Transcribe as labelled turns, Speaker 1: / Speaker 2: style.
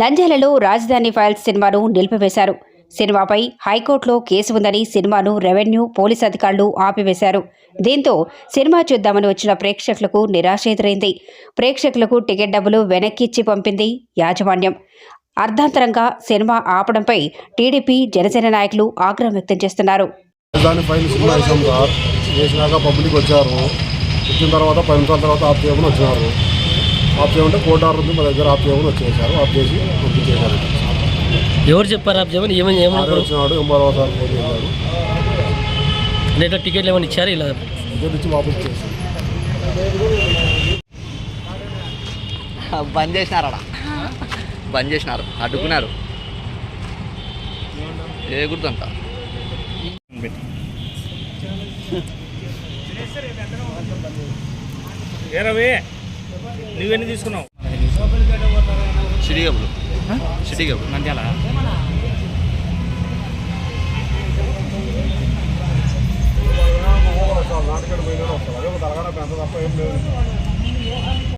Speaker 1: నంద్యాలలో రాజధాని ఫైల్స్ సినిమాను నిలిపివేశారు. సినిమాపై హైకోర్టులో కేసు ఉందని సినిమాను రెవెన్యూ పోలీస్ అధికారులు ఆపివేశారు. దీంతో సినిమా చూద్దామని వచ్చిన ప్రేక్షకులకు నిరాశ ఎదురైంది ప్రేక్షకులకు టికెట్ డబ్బులు వెనక్కి ఇచ్చి పంపింది యాజమాన్యం. అర్ధాంతరంగా సినిమా ఆపడంపై టీడీపీ జనసేన నాయకులు ఆగ్రహం వ్యక్తం చేస్తున్నారు.
Speaker 2: పబ్లిక్ వచ్చారు. వచ్చిన తర్వాత పది నిమిషాల తర్వాత ఆఫ్ వచ్చినారు. ఆఫ్ చేయమంటే కోర్టు ఆర్డర్ ఉంది మా దగ్గర ఆఫ్ చేయమని వచ్చేసారు ఆఫ్ చేసి పంపించేశారు.
Speaker 3: ఎవరు చెప్పారు ఆప్ చెప్పని ఏమని ఏమన్నారు?
Speaker 2: వచ్చినాడు ఎంఆర్ఓ సార్ ఫోన్ చేశారు.
Speaker 3: ఎట్లా టికెట్లు ఏమైనా ఇచ్చారు ఇలా?
Speaker 2: టికెట్ ఇచ్చి వాపస్ చేశారు.
Speaker 4: బంద్ చేసినారు అక్కడ బంద్ చేసినారు అడ్డుకున్నారు. ఏ గుర్తుంట?
Speaker 5: ఏరవి నువ్వెన్ని తీసుకున్నావు?
Speaker 4: సిడిగబులు సిడిగబులు
Speaker 5: నంద్యాల?
Speaker 2: నాటికెట్ పోయినా వస్తారు అదే ఒక తరగడ పెంత తప్ప ఏం లేదు